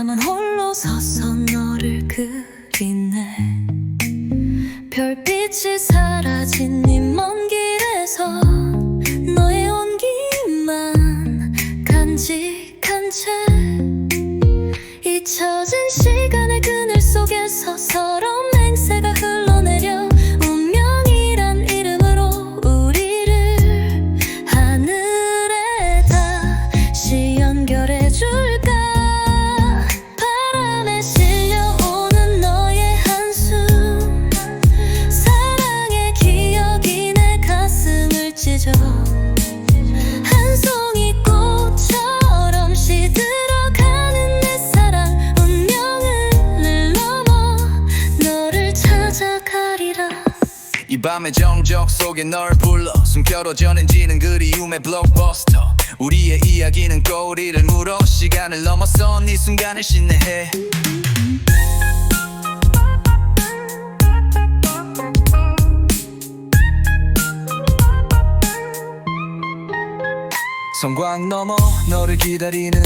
홀로 서서 너를 그리네. 별빛이 사라진 이 먼 길에서 너의 온기만 간직한 채 잊혀진 시간의 그늘 속에서 서러운 밤의 정적 속에 널 불러 숨결어 전해지는 그리움의 블록버스터 우리의 이야기는 꼬리를 물어 시간을 넘어선 이 순간을 신뢰해. 성광 넘어 너를 기다리는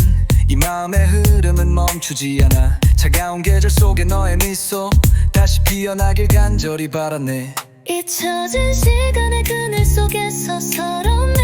이 마음의 흐름은 멈추지 않아. 차가운 계절 속에 너의 미소 다시 피어나길 간절히 바라네 잊혀진 시간의 그늘 속에서 서러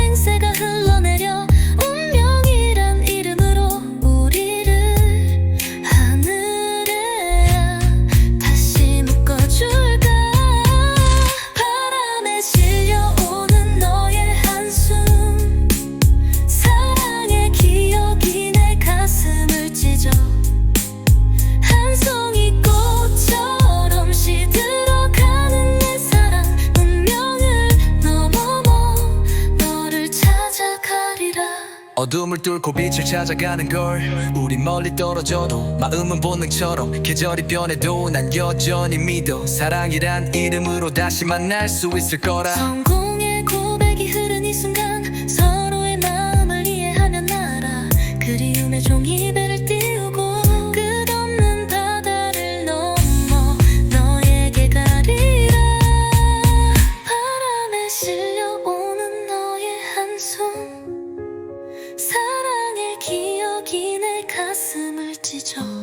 어둠을 뚫고 빛을 찾아가는 걸. 우리 멀리 떨어져도 마음은 본능처럼 계절이 변해도 난 여전히 믿어. 사랑이란 이름으로 다시 만날 수 있을 거라. 성공의 고백이 흐른 이 순간 之中